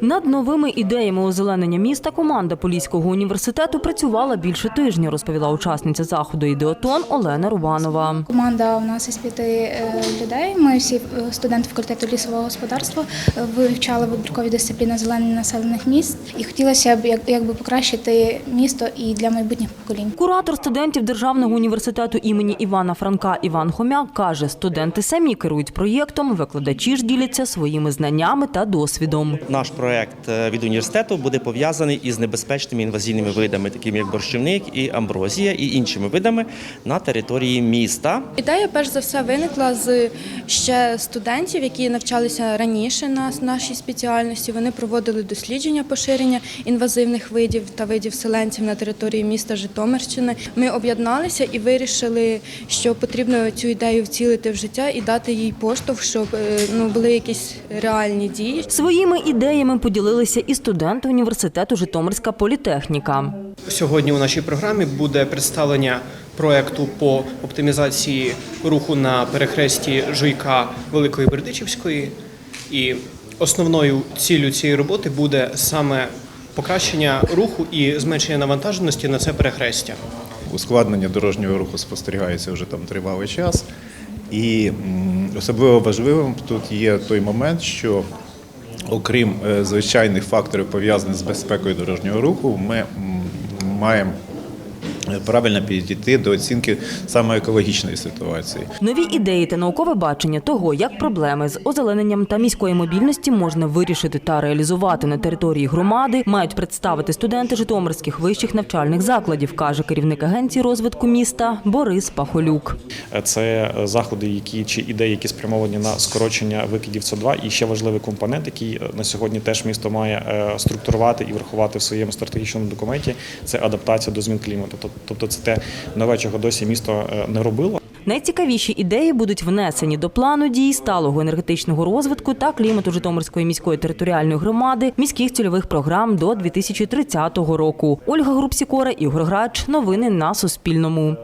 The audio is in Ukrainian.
Над новими ідеями озеленення міста команда Поліського університету працювала більше тижня, розповіла учасниця заходу «Ідеотон» Олена Рубанова. Команда у нас із п'яти е, людей. Ми всі е, студенти факультету лісового господарства е, вивчали вибіркові дисципліни зелені населених міст. І хотілося б якби покращити місто і для майбутніх поколінь. Куратор студентів Державного університету імені Івана Франка Іван Хомяк каже, студенти самі керують проєктом, викладачі ж діляться своїми знаннями та досвідом. Наш проект е, від університету буде пов'язаний із небезпечними інвазійними видами, такими як борщівник і амброзія, і іншими видами на території міста. Ідея перш за все виникла з ще студентів, які навчалися раніше на нашій спеціальності. Вони проводили дослідження поширення інвазивних видів та видів селенців на території міста Житомирщини. Ми об'єдналися і вирішили, що потрібно цю ідею вцілити в життя і дати їй поштовх, щоб е, ну були якісь реальні дії. Своїми ідеями поділилися і студенти університету Житомирська політехніка. Сьогодні у нашій програмі буде представлення проекту по оптимізації руху на перехресті Жуйка Великої Бердичівської. І основною ціллю цієї роботи буде саме покращення руху і зменшення навантаженості на це перехрестя. Ускладнення дорожнього руху спостерігається вже там тривалий час. І особливо важливим тут є той момент, що окрім е, звичайних факторів, пов'язаних з безпекою дорожнього руху, ми маємо правильно підійти до оцінки саме екологічної ситуації. Нові ідеї та наукове бачення того, як проблеми з озелененням та міської мобільності можна вирішити та реалізувати на території громади, мають представити студенти Житомирських вищих навчальних закладів, каже керівник агенції розвитку міста Борис Пахолюк. Це заходи, які чи ідеї, які спрямовані на скорочення викидів СО2. І ще важливий компонент, який на сьогодні теж місто має е, структурувати і врахувати в своєму стратегічному документі. Це адаптація до змін клімату. Тоб- Тобто, це те нове, чого досі місто е, не робило. Найцікавіші ідеї будуть внесені до плану дій сталого енергетичного розвитку та клімату Житомирської міської територіальної громади міських цільових програм до 2030 року. Ольга Групсікора, Ігор Грач. Новини на Суспільному.